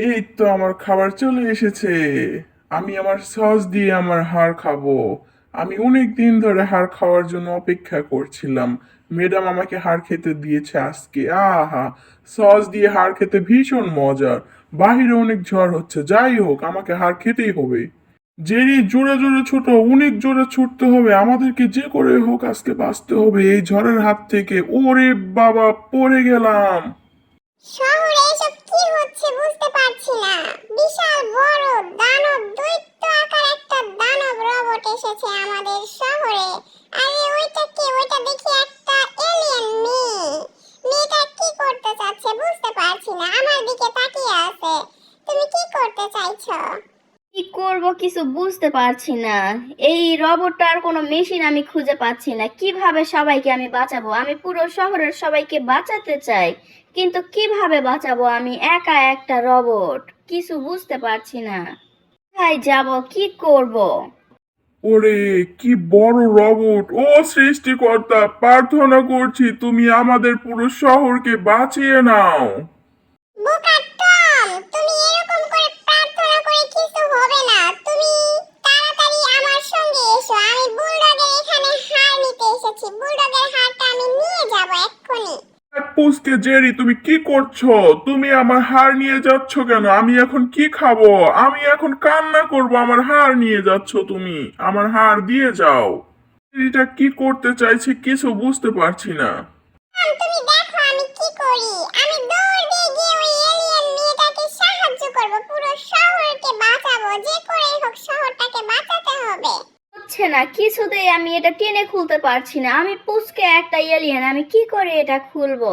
এই তো আমার খাবার চলে এসেছে। আমি আমার সস দিয়ে আমার হাড় খাব। আমি অনেক দিন ধরে হাড় খাওয়ার জন্য অপেক্ষা করছিলাম। ম্যাডাম আমাকে হাড় খেতে দিয়েছে আজকে। আহা, সস দিয়ে হাড় খেতে ভীষণ মজার। বাহিরে অনেক ঝড় হচ্ছে। যাই হোক, আমাকে হাড় খেতেই হবে। জেরি, জোরে জোরে ছোট, অনেক জোরে ছুটতে হবে। আমাদেরকে যে করে হোক আজকে বাঁচতে হবে। এই ঝড়ের হাত থেকে। ওরে বাবা, পড়ে গেলাম শহরে এসব কি হচ্ছে বুঝতে পারছি না বিশাল বড় দানব দৈত্য আকার একটা দানব রোবট এসেছে আমাদের শহরে আরে ওইটা কি ওইটা দেখি একটা এলিয়েন মেয়ে মেয়েটা কি করতে চাচ্ছে বুঝতে পারছি না আমার দিকে তাকিয়ে আছে। তুমি কি করতে চাইছো? কি করব কিছু বুঝতে পারছি না। এই রোবটটার কোনো মেশিন আমি খুঁজে পাচ্ছি না। কীভাবে সবাইকে আমি বাঁচাবো? আমি পুরো শহরের সবাইকে বাঁচাতে চাই। কিন্তু কীভাবে বাঁচাবো আমি একা একটা রোবট? কিছু বুঝতে পারছি না। কোথায় যাব? কি করব? ওরে কি বড় রবট। ও সৃষ্টিকর্তা প্রার্থনা করছি তুমি আমাদের পুরো শহরকে বাঁচিয়ে নাও। বোকা পুষকে জেরি, তুমি কি করছ? তুমি আমার হার নিয়ে যাচ্ছ কেন? আমি এখন কি খাব? আমি এখন কান্না করব, আমার হার নিয়ে যাচ্ছ তুমি। আমার হার দিয়ে যাও। এটা কি করতে চাইছে কিছু বুঝতে পারছি না টম, তুমি দেখো আমি কি করি আমি দৌড় দিয়ে গিয়ে ওই এলিয়েন মেয়েটাকে সাহায্য করব পুরো শহরকে বাঁচাবো যে করে হোক শহরটাকে বাঁচাতে হবে হচ্ছে না কিছুতেই আমি এটা টেনে খুলতে পারছি না। আমি পুচকে একটা এলিয়েন আমি কি করে এটা খুলবো?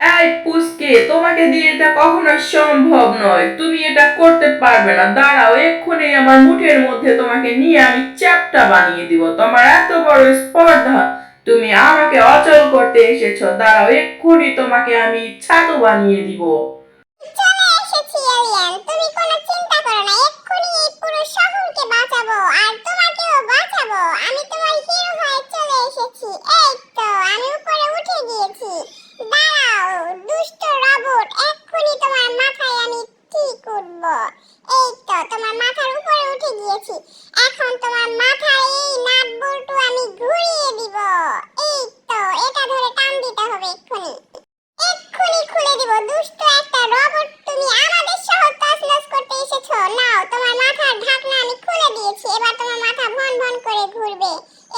এই পুচকে তোমাকে দিয়ে এটা কখনো সম্ভব নয়। তুমি এটা করতে পারবে না। দাঁড়াও এক্ষুনি আমার মুঠের মধ্যে তোমাকে নিয়ে আমি চ্যাপটা বানিয়ে দিব। তোমার এত বড় স্পর্ধা তুমি আমাকে অচল করতে এসেছ। দাঁড়াও এক্ষুনি তোমাকে আমি ছাতু বানিয়ে দিব। চলে এসেছি এলিয়েন তুমি কোনো চিন্তা করো না এক্ষুনি এই পুরো শহরকে বাঁচাবো। আর আমি তোমার হিরো হয়ে চলে এসেছি। এই তো, আমি উপরে উঠে গিয়েছি। দাঁড়াও, দুষ্ট রোবট, এক্ষুনি তোমার মাথায় আমি ঠিক উঠব এই তো, তোমার মাথার উপরে উঠে গিয়েছি। এখন তোমার মাথায় এই নাট বল্টু আমি ঘুরিয়ে দিব। এই তো, এটা ধরে টান দিতে হবে এক্ষুনি। এক্ষুনি খুলে দিব, দুষ্ট একটা রোবট তুমি আমাদের শহর তছনছ করতে এসেছ নাও তোমার মাথার ঢাকনা আমি খুলে দিয়েছি এবার তোমার মাথা ভন ভন করে ঘুরবে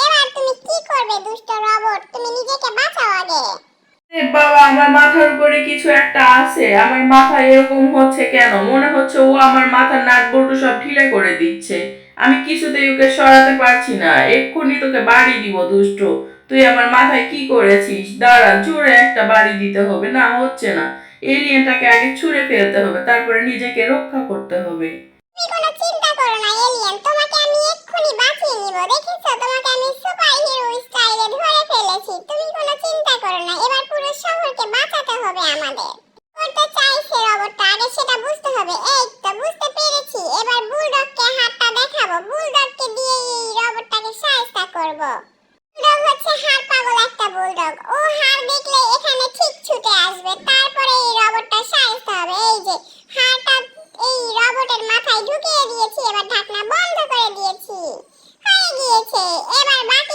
এবার তুমি কি করবে দুষ্ট রোবট তুমি নিজেকে বাঁচাও আগে এ বাবা, আমার মাথার উপরে কিছু একটা আছে। আমার মাথা এরকম হচ্ছে কেন? মনে হচ্ছে ও আমার মাথার নাট বল্টু সব ঢিলে করে দিচ্ছে। আমি কিছুতেই ওকে সরাতে পারছি না। এক্ষুনি তোকে বাড়ি দিব, দুষ্ট। তুই আমার মাথায় কি করেছিস? দাঁড়া, জোরে একটা বাড়ি দিতে হবে। না, হচ্ছে না। এলিয়েনটাকে আগে ছুঁড়ে ফেলতে হবে, তারপরে নিজেকে রক্ষা করতে হবে। দিয়েছি এবার ঢাকনা বন্ধ করে দিয়েছি। হয়ে গিয়েছে। এবার বাস